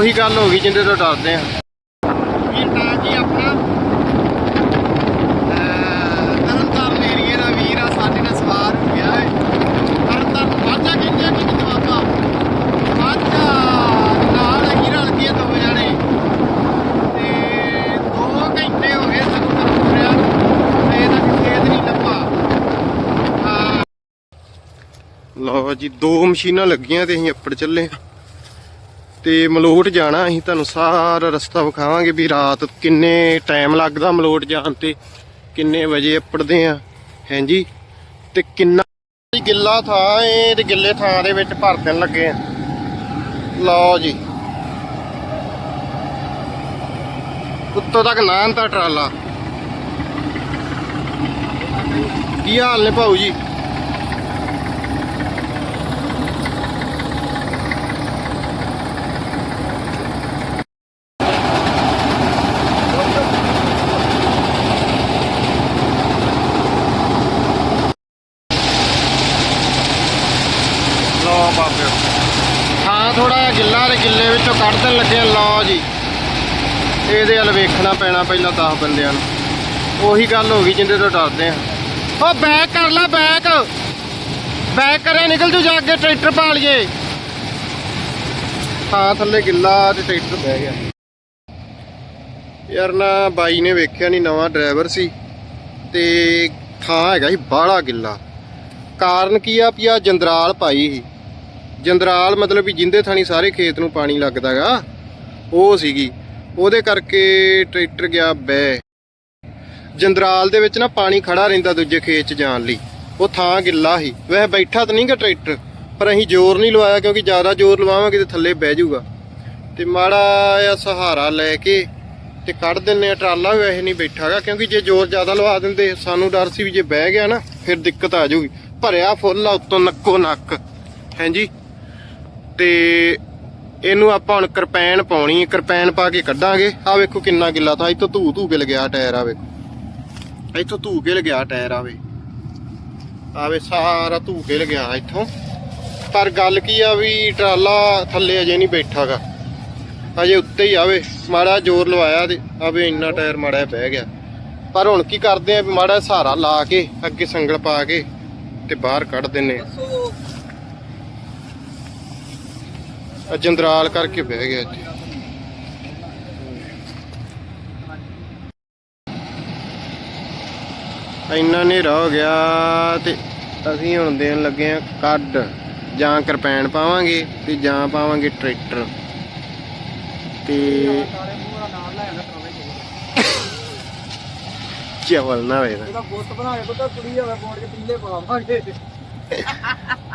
ਉਹੀ ਗੱਲ ਹੋ ਗਈ ਜਿੰਦੇ ਤੋਂ ਡਰਦੇ ਆ। ਵੀਰ ਤਾਂ ਜੀ ਆਪਣਾ ਤਰਨਤਾਰਨ ਏਰੀਏ ਦਾ ਵੀਰ ਆ ਸਾਡੇ ਨਾਲ ਸਵਾਰ ਹੋ। ਗਿਆ ਹੈ ਤਰਨਤਾਰਨ ਵਾਜਾ ਕਹਿੰਦੇ ਆ ਕਿ ਜਵਾਬਾ ਵਾਜਾ ਨਾਲ ਹੀ ਰਲ ਕੇ ਦੋ ਜਣੇ। ਤੇ 2 ਘੰਟੇ ਹੋ ਗਏ ਸਾਨੂੰ ਤੁਰਿਆ ਤੇ ਇਹਦਾ ਖੇਤ ਨਹੀਂ ਲੱਭਾ। ਲਓ ਜੀ ਦੋ ਮਸ਼ੀਨਾਂ ਲੱਗੀਆਂ ਤੇ ਅਸੀਂ ਅੱਪੜ ਚੱਲੇ ਹਾਂ। ਤੇ ਮਲੋਟ ਜਾਣਾ, ਅਸੀਂ ਤੁਹਾਨੂੰ ਸਾਰਾ ਰਸਤਾ ਵਿਖਾਵਾਂਗੇ ਵੀ ਰਾਤ ਕਿੰਨੇ ਟਾਈਮ ਲੱਗਦਾ ਮਲੋਟ ਜਾਣ ਤੇ, ਕਿੰਨੇ ਵਜੇ ਅੱਪੜਦੇ ਆ ਹਾਂਜੀ ਤੇ ਕਿੰਨਾ ਗਿੱਲਾ ਥਾਂ ਏ, ਤੇ ਗਿੱਲੇ ਥਾਂ ਦੇ ਵਿੱਚ ਭਰ ਦੇਣ ਲੱਗੇ ਆ। ਲਓ ਜੀ। ਉੱਤੋਂ ਤੱਕ ਨਾਂ ਤਾਂ ਟਰਾਲਾ। ਕੀ ਹਾਲ ਨੇ ਭਾਊ ਜੀ ਲੋ ਬਾਬੇ ਹਾਂ ਥੋੜਾ ਜਿਹਾ ਗਿੱਲਾ ਤੇ ਗਿੱਲੇ ਵਿੱਚੋਂ ਕੱਢ ਦੇਣ ਲੱਗੇ ਆ, ਲਓ ਜੀ ਇਹਦੇ ਵੱਲ ਵੇਖਣਾ ਪੈਣਾ ਪਹਿਲਾਂ 10 ਬੰਦਿਆਂ ਨੂੰ। ਉਹੀ ਗੱਲ ਹੋ ਗਈ ਜਿੰਦੇ ਤੋਂ ਡਰਦੇ ਆ। ਓ ਬੈਕ ਕਰ ਲੈ ਬੈਕ। ਬੈਕ ਕਰਿਆ ਨਿਕਲ ਜੂ ਜਾ ਅੱਗੇ ਟਰੈਕਟਰ ਪਾ ਲਈਏ ਹਾਂ, ਥੱਲੇ ਗਿੱਲਾ ਤੇ ਟਰੈਕਟਰ ਬਹਿ ਗਿਆ। ਯਾਰ ਨਾ ਬਾਈ ਨੇ ਵੇਖਿਆ ਨਹੀਂ ਨਵਾਂ ਡਰਾਈਵਰ ਸੀ ਤੇ ਥਾਂ ਹੈਗਾ ਸੀ ਬਾਹਲਾ ਗਿੱਲਾ। ਕਾਰਨ ਕੀ ਆ ਵੀ ਆ ਜੰਦਰਾਲ ਪਾਈ ਸੀ। ਜੰਦਰਾਲ ਮਤਲਬ ਵੀ ਜਿੰਦੇ ਥਾਣੀ ਸਾਰੇ ਖੇਤ ਨੂੰ ਪਾਣੀ ਲੱਗਦਾਗਾ ਉਹ ਸੀਗੀ। ਉਹਦੇ ਕਰਕੇ ਟਰੈਕਟਰ ਗਿਆ ਬੈ ਜੰਦਰਾਲ ਦੇ ਵਿੱਚ ਨਾ ਪਾਣੀ ਖੜਾ ਰਹਿੰਦਾ ਦੂਜੇ ਖੇਤ 'ਚ ਜਾਣ ਲਈ। ਉਹ ਥਾਂ ਗਿੱਲਾ ਸੀ। ਵੈਸੇ ਬੈਠਾ ਤਾਂ ਨਹੀਂਗਾ ਟਰੈਕਟਰ, ਪਰ ਅਸੀਂ ਜ਼ੋਰ ਨਹੀਂ ਲਵਾਇਆ ਕਿਉਂਕਿ ਜ਼ਿਆਦਾ ਜ਼ੋਰ ਲਵਾਵਾਂਗੇ ਤੇ ਥੱਲੇ ਬਹਿ ਜਾਊਗਾ। ਤੇ ਮਾੜਾ ਜਿਹਾ ਸਹਾਰਾ ਲੈ ਕੇ ਤੇ ਕੱਢ ਦਿੰਨੇ ਆ ਟਰਾਲਾ ਵੀ ਵੈਸੇ ਨਹੀਂ ਬੈਠਾਗਾ ਕਿਉਂਕਿ ਜੇ ਜ਼ੋਰ ਜ਼ਿਆਦਾ ਲਵਾ ਦਿੰਦੇ, ਸਾਨੂੰ ਡਰ ਸੀ ਵੀ ਜੇ ਬਹਿ ਗਿਆ ਨਾ, ਫਿਰ ਦਿੱਕਤ ਆ ਜਾਊਗੀ। ਭਰਿਆ ਫੁੱਲ ਆ, ਉੱਤੋਂ ਨੱਕੋ ਨੱਕ। ਹਾਂਜੀ ਤੇ ਇਹਨੂੰ ਆਪਾਂ ਹੁਣ ਕਿਰਪੈਨ ਪਾਉਣੀ ਹੈ, ਕਿਰਪੈਨ ਪਾ ਕੇ ਕੱਢਾਂਗੇ। ਆ ਵੇਖੋ ਕਿੰਨਾ ਗਿੱਲਾ ਤਾਂ ਇੱਥੋਂ ਧੂ ਧੂ ਕੇ ਲਗਿਆ ਟਾਇਰ ਆ ਇੱਥੋਂ ਧੂ ਕੇ ਗਿਆ ਟਾਇਰ ਆਵੇ ਆਵੇ ਸਾਰਾ ਧੂ ਕੇ ਲਗਿਆ ਇੱਥੋਂ। ਪਰ ਗੱਲ ਕੀ ਆ ਵੀ ਟਰਾਲਾ ਥੱਲੇ ਅਜੇ ਨਹੀਂ ਬੈਠਾਗਾ। ਅਜੇ ਉੱਤੇ ਹੀ ਆਵੇ ਮਾੜਾ ਜ਼ੋਰ ਲਵਾਇਆ ਤੇ ਆਵੇ ਇੰਨਾ ਟਾਇਰ ਮਾੜਾ ਜਿਹਾ ਬਹਿ ਗਿਆ। ਪਰ ਹੁਣ ਕੀ ਕਰਦੇ ਆ, ਮਾੜਾ ਸਹਾਰਾ ਲਾ ਕੇ, ਅੱਗੇ ਸੰਗਲ ਪਾ ਕੇ ਤੇ ਬਾਹਰ ਕੱਢ ਦਿੰਨੇ ਆ। ਆਹ ਜੰਦਰਾਲ ਕਰਕੇ ਬਹਿ ਗਿਆ ਇੱਥੇ। ਇੰਨਾ ਹਨੇਰਾ ਹੋ ਗਿਆ ਤੇ ਅਸੀਂ ਹੁਣ ਦੇਣ ਲੱਗੇ ਆ ਕੱਢ। ਜਾਂ ਕਿਰਪੈਨ ਪਾਵਾਂਗੇ ਤੇ ਜਾਂ ਪਾਵਾਂਗੇ ਟਰੈਕਟਰ। ਤੇ ਚਵਲ ਨਾ ਵੇ ਇਹਦਾ ਬੁੱਤ ਬਣਾ ਕੇ ਕੁੜੀ ਹੋਵੇ ਬੋੜ ਕੇ ਪੀਲੇ ਪਾਵਾਂਗੇ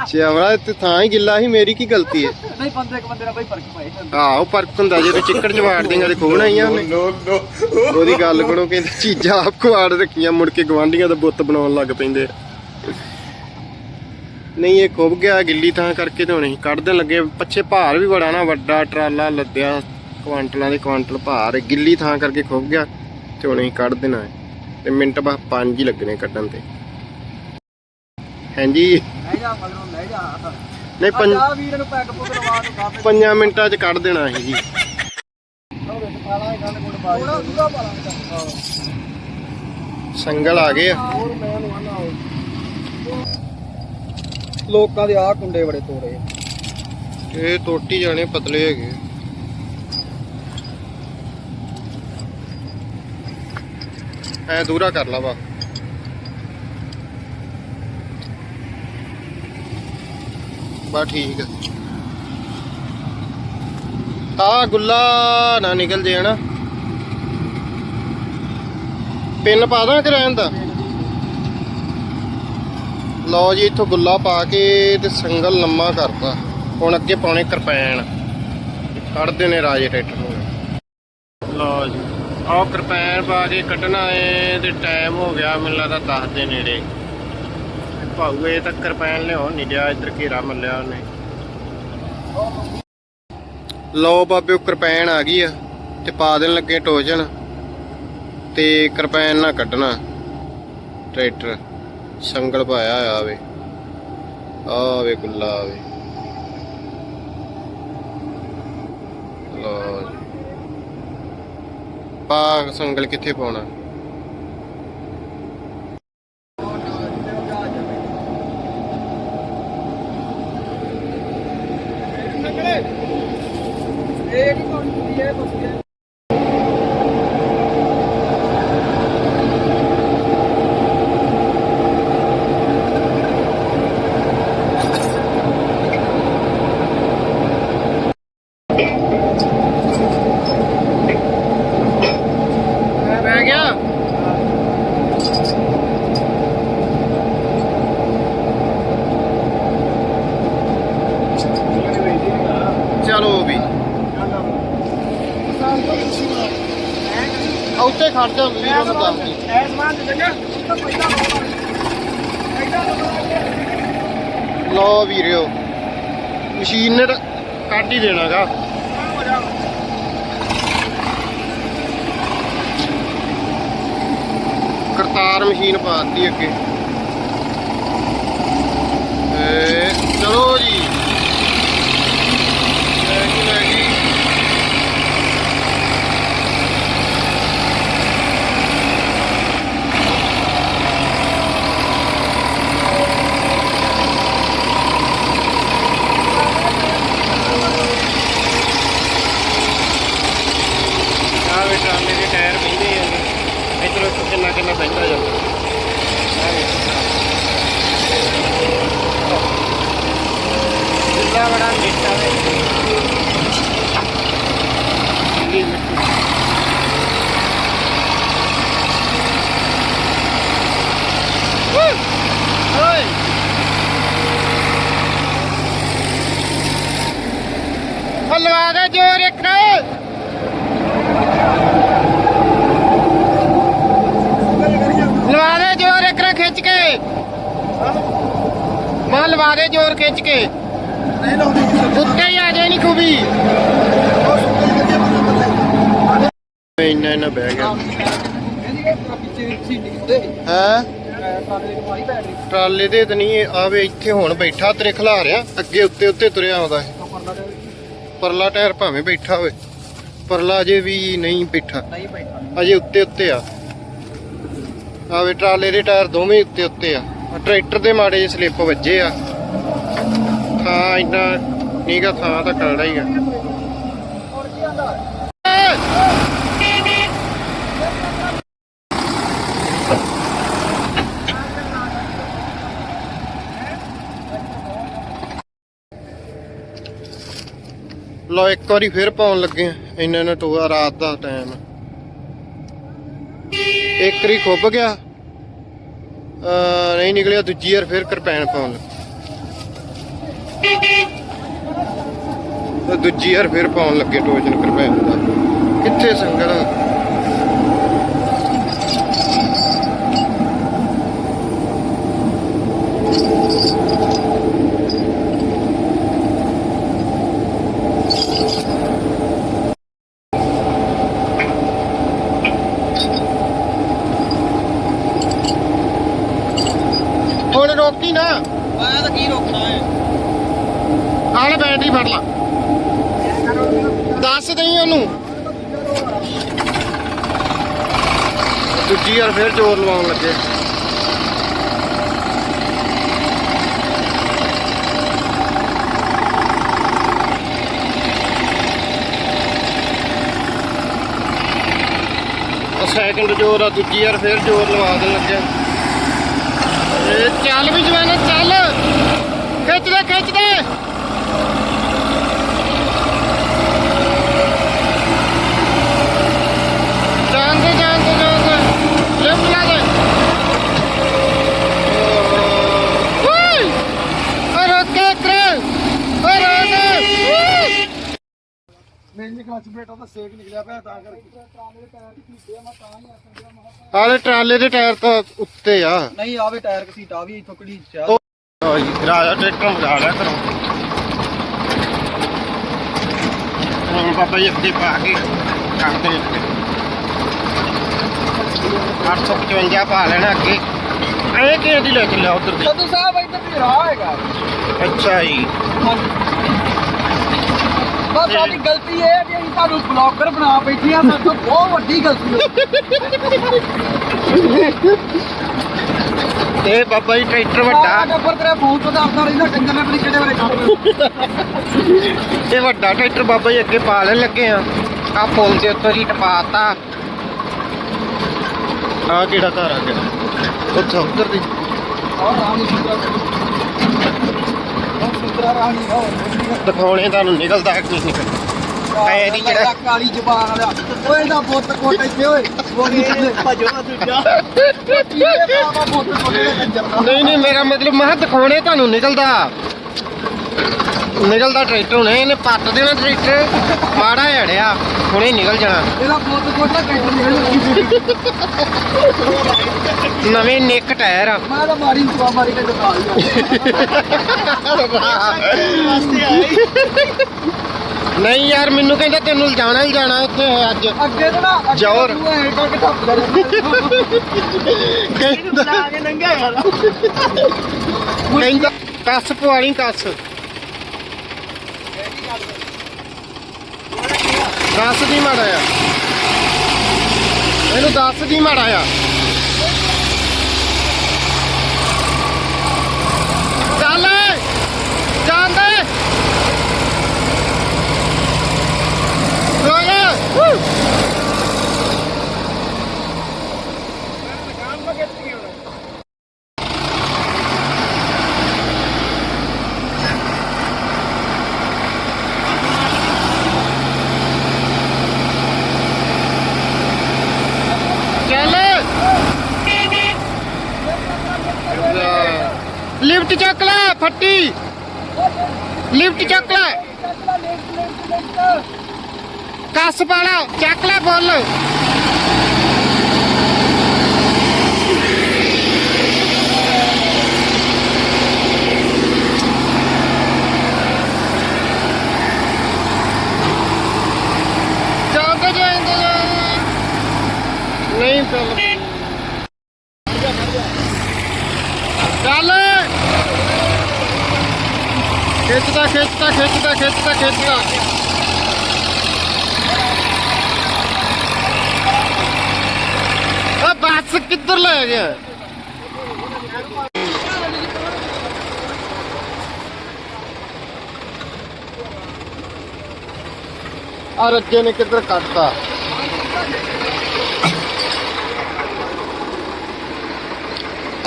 ਚਵਲਾ ਤੇ ਥਾਂ ਹੀ ਗਿੱਲਾ ਸੀ ਮੇਰੀ ਕੀ ਗਲਤੀ ਹੈ? ਨਹੀਂ ਬੰਦੇ ਇੱਕ ਬੰਦੇ ਨਾਲ ਬਈ ਫ਼ਰਕ ਪਾਏ। ਆਹੋ ਫ਼ਰਕ ਹੁੰਦਾ ਜੇ ਤੇ ਚਿੱਕੜ ਚ ਵਾੜ ਦੇਂਗਾ ਤੇ ਖੋਣਾ ਹੀ ਆ ਉਹਨੇ ਨੋ ਨੋ ਉਹਦੀ ਗੱਲ ਕਰੋ ਕਹਿੰਦੇ ਚੀਜ਼ਾਂ ਆਪ ਕੁਆੜ ਰੱਖੀਆਂ ਮੁੜ ਕੇ ਗਵਾਂਢੀਆਂ ਦਾ ਬੁੱਤ ਬਣਾਉਣ ਲੱਗ ਪੈਂਦੇ। ਨਹੀਂ ਇਹ ਖੁੱਭ ਗਿਆ ਗਿੱਲੀ ਥਾਂ ਕਰਕੇ ਤੇ ਹੁਣ ਅਸੀਂ ਕੱਢਣ ਲੱਗੇ। ਪੱਛੇ ਭਾਰ ਵੀ ਬੜਾ ਨਾ ਵੱਡਾ ਟਰਾਲਾ ਲੱਦਿਆ ਕੁਆਂਟਲਾਂ ਦੇ ਕੁਆਂਟਲ ਭਾਰ। ਗਿੱਲੀ ਥਾਂ ਕਰਕੇ ਖੁੱਭ ਗਿਆ ਤੇ ਹੁਣ ਅਸੀਂ ਕੱਢ ਦੇਣਾ ਹੈ। ਤੇ ਮਿੰਟ ਬਾਅਦ ਪੰਜ ਹੀ ਲੱਗਣੇ ਕੱਢਣ ਤੇ। ਹਾਂਜੀ। ਲੈ ਜਾ ਮਗਰੋਂ ਲੈ ਜਾ ਨਹੀਂ ਪੰਜ ਆ ਵੀਰ ਨੂੰ ਪੈਕ ਪੁੱਕ ਲਵਾ ਦੋ ਕਾਫੇ ਪੰਜਾਂ ਮਿੰਟਾਂ 'ਚ ਕੱਢ ਦੇਣਾ ਅਸੀਂ ਜੀ। ਸੰਗਲ ਆ ਗਏ ਆ। ਲੋਕਾਂ ਦੇ ਆ ਕੁੰਡੇ ਬੜੇ ਤੋੜੇ ਇਹ ਟੋਟੀ ਜਾਣੇ ਪਤਲੇ ਹੈਗੇ ਐ ਦੂਰਾ ਕਰ ਲਾ ਵਾ। ਬਾ ਠੀਕ ਆ। ਗੁੱਲਾ ਨਾ ਨਿਕਲ ਜੇ ਹਨਾ। ਪਿੰਨ ਪਾ ਦਾਂ ਕਿ ਰਹਿਣ ਦਾ। ਲਓ ਜੀ, ਇੱਥੋਂ ਗੁੱਲਾ ਪਾ ਕੇ ਤੇ ਸੰਗਲ ਲੰਮਾ ਕਰਤਾ। ਹੁਣ ਅੱਗੇ ਪਾਉਣੇ ਕਿਰਪੈਨ। ਕੱਢਦੇ ਨੇ ਰਾਜੇ ਟਰੈਕਟਰ ਨੂੰ। ਲਓ ਜੀ, ਆਹ ਕਿਰਪੈਨ ਪਾ ਕੇ ਕੱਢਣਾ ਏ ਤੇ ਟਾਈਮ ਹੋ ਗਿਆ, ਮੈਨੂੰ ਲੱਗਦਾ 10 ਦੇ ਨੇੜੇ। ਭਾਊ ਇਹ ਤੱਕ ਕਿਰਪੈਨ ਲਿਆਉਣ ਨਹੀਂ ਦਿਆ ਇੱਧਰ ਘੇਰਾ ਮੱਲਿਆ ਉਹਨੇ। ਲਓ ਬਾਬਿਓ ਕਿਰਪੈਨ ਆ ਗਈ ਆ, ਤੇ ਪਾ ਦੇਣ ਲੱਗੇ ਟੋਜਨ ਤੇ ਕਿਰਪੈਨ ਨਾਲ ਕੱਢਣਾ। ਟਰੈਕਟਰ, ਸੰਗਲ ਪਾਇਆ ਆ ਆਵੇ। ਆ ਵੇ ਗੁੱਲਾ ਵੇ ਲਓ ਪਾ ਸੰਗਲ ਕਿੱਥੇ ਪਾਉਣਾ ਇਹ ਨਹੀਂ ਕੋਈ ਕੁੜੀ ਹੈ ਕੁਛ ਹੈ ਪੈ ਗਿਆ ਚਲੋ ਵੀ ਆ ਉੱਤੇ ਖੜ ਜਾ ਵੀਰ ਨੂੰ ਦੱਸ ਦੀ ਐਸਮਾਨ ਦੇ ਜਗ੍ਹਾ ਤਾਂ ਪਹਿਲਾਂ ਐਡਾ ਲਓ ਵੀਰਿਓ। ਮਸ਼ੀਨ ਨੇ ਤਾਂ ਕੱਢ ਹੀ ਦੇਣਾਗਾ। ਕਰਤਾਰ ਮਸ਼ੀਨ ਪਾਤੀ ਅੱਗੇ। ਚਲੋ ਜੀ ਲੈ ਗਈ ਲੈ ਗਈ ਆਹ ਵੇ ਟਰਾਲੇ ਦੇ ਟਾਇਰ ਬਹਿੰਦੇ ਆ ਇਧਰੋਂ ਕਿੰਨਾ ਕਿੰਨਾ ਬਹਿੰਦਾ ਜਾਂਦਾ ਆਹ ਵੇ। ਜਿੱਲਾ ਬੜਾ ਮਿੱਠਾ ਹੈ ਦਿੱਲੀ ਮਿੱਟੀ ਓਏ ਹਲਵਾ ਦੇ ਜੋਰ ਇੱਕ ਨੇ ਲਵਾ ਦੇ ਜੋਰ ਇੱਕ ਨੇ ਖਿੱਚ ਕੇ। ਮਾਂ ਲਵਾ ਦੇ ਜੋਰ ਖਿੱਚ ਕੇ। ਉੱਤੇ ਹੀ ਆ ਜਾਏ ਨਹੀਂ ਖੂਬੀ। ਇੰਨਾ ਇੰਨਾ ਬਹਿ ਗਿਆ। ਹੈ? ਟਰਾਲੇ ਦੀ ਤੇ ਨਹੀਂ ਆਵੇ ਇੱਥੇ ਹੁਣ ਬੈਠਾ ਤੇਰੇ ਖਿਲਾ ਰਿਆ ਅੱਗੇ ਉੱਤੇ ਉੱਤੇ ਤੁਰਿਆ ਆਉਂਦਾ ਤੇ ਪਰਲਾ ਟਾਇਰ ਭਾਵੇਂ ਬੈਠਾ ਹੋਵੇ ਪਰਲਾ ਅਜੇ ਵੀ ਨਹੀਂ ਬੈਠਾ। ਨਹੀਂ ਬੈਠਾ। ਅਜੇ ਉੱਤੇ ਉੱਤੇ ਆ। ਆਵੇ ਟਰਾਲੇ ਦੇ ਟਾਇਰ ਦੋਵੇਂ ਉੱਤੇ ਉੱਤੇ ਆ। ਟਰੈਕਟਰ ਦੇ ਮਾੜੇ ਜਿਹੇ ਸਲਿੱਪ ਵੱਜੇ ਆ। ਥਾਂ ਇੰਨਾ ਨੀਗਾ ਥਾਂ ਤਾਂ ਕਰਦਾ ਹੀ ਆ ਹੁਣ ਕੀ ਆਂਦਾ ਲੋ ਇੱਕ ਵਾਰੀ ਫੇਰ ਪਾਉਣ ਲੱਗੇ ਇੰਨਾ ਨਾ ਟੋਆ ਰਾਤ ਦਾ ਟਾਈਮ ਇੱਕ ਵਾਰੀ ਖੁੱਭ ਗਿਆ। ਨਹੀਂ ਨਿਕਲਿਆ, ਦੂਜੀ ਵਾਰ ਫੇਰ ਕਰਪੈਨ ਪਾਉਣ ਲੱਗੇ। ਦੂਜੀ ਵਾਰ ਫੇਰ ਪਾਉਣ ਲੱਗੇ ਟੋਜਨ ਕਰਪੈਨ ਦਾ। ਕਿੱਥੇ ਸੰਗਲ ਹੁਣ ਰੋਕੀ ਨਾ ਮੈਂ ਤਾਂ ਕੀ ਰੋਕਣਾ ਹੈ ਆਲੇ ਬੈਟਰੀ ਫੜ ਲਾ ਦੱਸ ਦਈ ਉਹਨੂੰ ਦੂਜੀ ਵਾਰ ਫੇਰ ਜ਼ੋਰ ਲਵਾਉਣ ਲੱਗੇ। ਸੈਕਿੰਡ ਜ਼ੋਰ ਆ, ਦੂਜੀ ਵਾਰ ਫੇਰ ਜ਼ੋਰ ਲਵਾ ਦੇਣ ਲੱਗਿਆ ਇਹ ਚੱਲ ਵੀ ਜਵਾਨਾ, ਚੱਲ। ਖਿੱਚ ਦੇ ਖਿੱਚ ਦੇ ਜਾਣ ਦੇ ਜਾਣ ਦੇ ਜਾਣ ਦੇ ਲਿਫਟ ਲਾ ਦੇ ਓਏ ਓਏ ਰੋਕ ਕੇ ਕਰੇ ਓਏ ਰੋਕ ਮੇਰੀ ਕਲਚ ਪਲੇਟ ਉਹਦਾ ਸੇਕ ਨਿਕਲਿਆ ਪਿਆ ਤਾਂ ਕਰਕੇ ਟਰਾਲੇ ਦੇ ਟਾਇਰ ਕੀਤੇ ਆ ਮੈਂ ਤਾਂ ਹੀ ਆਖਣ ਗਿਆ ਮੈਂ ਆਲੇ ਟਰਾਲੇ ਦੇ ਟਾਇਰ ਤਾਂ ਉੱਤੇ ਆ। ਨਹੀਂ ਆਵੇ ਟਾਇਰ ਕਸੀਟ ਆ ਵੀ ਇੱਥੋਂ ਕੜੀ ਚਾ ਜੀ ਰਾਜਾ ਟਰੈਕਟਰ ਮਗਾ ਲਿਆ ਕਰੋ ਹੁਣ ਬਾਬਾ ਜੀ ਅੱਗੇ ਪਾ ਕੇ ਕਰਦੇ ਨੇ 855 ਪਾ ਲੈਣਾ ਅੱਗੇ। ਇਹ ਕਿਹਦੀ ਲੈ ਚੱਲਿਆ ਉਧਰ ਦੀ? ਸਤੂ ਸਾਹਿਬ ਇੱਧਰ ਵੀ ਰਾਹ ਹੈਗਾ। ਅੱਛਾ ਜੀ। ਬਸ ਸਾਡੀ ਗਲਤੀ ਇਹ ਹੈ ਕਿ ਅਸੀਂ ਤੁਹਾਨੂੰ ਬਲੌਗਰ ਬਣਾ ਬੈਠੀ ਆ ਸਾਡੇ ਤੋਂ ਬਹੁਤ ਵੱਡੀ ਗਲਤੀ ਹੋ। ਤੇ ਬਾਬਾ ਜੀ ਟਰੈਕਟਰ ਵੱਡਾ। ਨੰਬਰ ਤੇਰੇ ਫੋਨ ਤੋਂ ਦੱਸਦਾ ਰਹਿੰਦਾ ਕੰਜਰ ਨੇ ਆਪਣੀ ਕਿਹੜੇ ਵੇਲੇ ਕੰਮ ਇਹ ਵੱਡਾ ਟਰੈਕਟਰ ਬਾਬਾ ਜੀ ਅੱਗੇ ਪਾ ਲੈਣ ਲੱਗੇ ਆ। ਆ ਪੁਲ ਦੇ ਉੱਤੋਂ ਜੀ ਟਪਾਤਾ। ਆ ਕਿਹੜਾ ਘਰ ਆ ਗਿਆ? ਉੱਥੇ ਉੱਧਰ ਦੀ। ਸੁਤਰਾ ਰਾਣੀ ਹੋ ਦਿਖਾਉਣੇ ਤੁਹਾਨੂੰ ਨਿਕਲਦਾ ਕਿ ਨਹੀਂ ਨਿਕਲਦਾ। ਐ ਨੀ ਜਿਹੜਾ- ਕਾਲੀ ਜ਼ਬਾਨ ਵਾਲਾ ਓਏ ਇਹਦਾ ਬੁੱਤ ਕੋਟ ਇੱਥੇ ਓਏ ਉਹ ਨਹੀਂ ਭਜੋ ਦੂਜਾ। ਨਹੀਂ ਨਹੀਂ ਮੇਰਾ ਮਤਲਬ ਮੈਂ ਕਿਹਾ ਦਿਖਾਉਣੇ ਤੁਹਾਨੂੰ ਨਿਕਲਦਾ। ਨਿਕਲਦਾ ਟਰੈਕਟਰ ਹੁਣੇ ਇਹਨੇ ਪੱਟ ਦੇਣਾ ਟਰੈਕਟਰ। ਮਾੜਾ ਹੜਿਆ ਹੁਣੇ ਨਿਕਲ ਜਾਣਾ। ਇਹਦਾ ਕੋਟ ਦਾ ਕੰਜਰ ਨਿਕਲ ਨਵੇਂ ਨਿੱਕ ਟਾਇਰ ਆ। ਮੈਂ ਤਾਂ ਮਾਰੀ ਸੁਆ ਮਾਰੀ ਕੇ ਦਿਖਾ ਨਹੀਂ ਯਾਰ ਮੈਨੂੰ ਕਹਿੰਦਾ ਤੈਨੂੰ ਲਿਜਾਣਾ ਹੀ ਜਾਣਾ ਇੱਥੇ ਅੱਜ। ਅੱਗੇ ਤੋਂ ਨਾ ਅੱਗੇ ਜ਼ੋਰ। ਕਹਿੰਦਾ ਕੱਸ ਪਵਾਣੀ ਕੱਸ। ਦੱਸ ਦੀ ਮਾੜਾ ਆ? ਇਹਨੂੰ ਦੱਸ ਦੀ ਮਾੜਾ ਆ? ਚੱਲ ਜਾਂਦੇ ਰੋਇਆ ਚੱਲ ਲਿਫਟ ਚੱਕ ਲੈ ਫੱਟੀ ਲਿਫਟ ਚੱਕ ਲੈ ਕੱਸ ਪਾਲਾ ਚੱਕ ਲੈ ਬੋਲ। ਨਹੀਂ ਚੱਲ। ਚੱਲ। ਖਿੱਚਦਾ ਖਿੱਚਦਾ ਖਿੱਚਦਾ ਖਿੱਚਦਾ ਖਿੱਚਦਾ। ਆ ਬੱਸ ਕਿੱਧਰ ਲੈ ਗਿਆ ਆ ਰੱਜੇ ਨੇ ਕਿੱਧਰ ਕੱਟਤਾ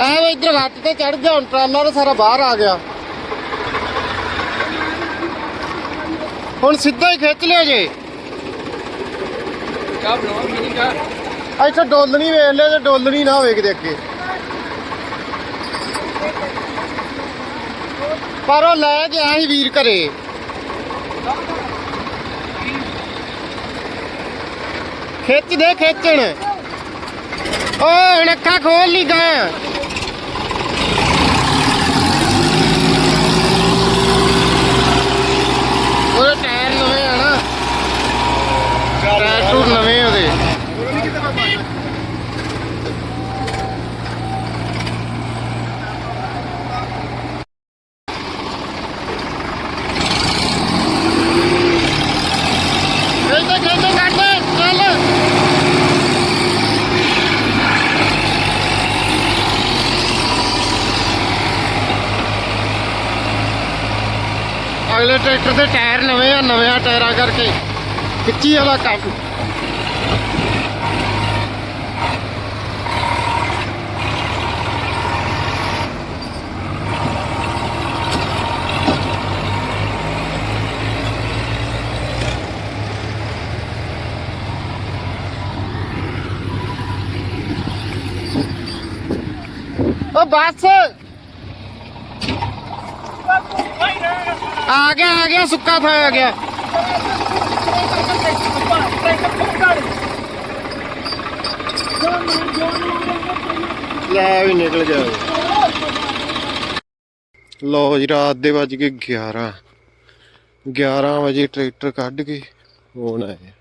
ਆ ਵੇ ਇੱਧਰ ਹੱਥ ਤੇ ਚੜ ਗਿਆ ਹੁਣ ਟਰਾਲਾ ਤਾਂ ਸਾਰਾ ਬਾਹਰ ਆ ਗਿਆ ਹੁਣ ਸਿੱਧਾ ਹੀ ਖਿੱਚ ਇੱਥੇ ਡੋਲਣੀ ਵੇਖ ਲੈ ਤੇ ਡੋਲਣੀ ਨਾ ਹੋਵੇ ਕਿਤੇ ਅੱਗੇ। ਪਰ ਉਹ ਲੈ ਗਿਆ ਸੀ ਵੀਰ ਘਰੇ। ਖਿੱਚ ਦੇ, ਖਿੱਚਣ। ਓ ਹੁਣ ਅੱਖਾਂ ਖੋਲ ਲਈ ਗਾ ਉਹਦੇ ਟਾਇਰ ਨਵੇਂ ਆ ਨਾ ਟਾਇਰ ਟੂਰ ਨਵੇਂ ਉਹਦੇ ਖੇਚੇ ਖੇਚੇ ਕੱਢ ਚੱਲ ਅਗਲੇ ਟਰੈਕਟਰ ਦੇ ਟਾਇਰ ਨਵੇਂ ਆ ਨਵੇਂ ਟਾਇਰਾਂ ਕਰਕੇ। ਖਿੱਚੀ ਵਾਲਾ ਕੰਮ। ਓ ਬੱਸ! ਆ ਗਿਆ ਆ ਗਿਆ, ਸੁੱਕਾ ਥਾਂ ਆ ਗਿਆ। ਲੈ ਵੀ ਨਿਕਲ ਜਾ। ਲੋ ਜੀ, ਰਾਤ ਦੇ ਵੱਜ ਕੇ 11 11 ਵਜੇ ਟਰੈਕਟਰ ਕੱਢ ਕੇ ਹੁਣ ਆਏ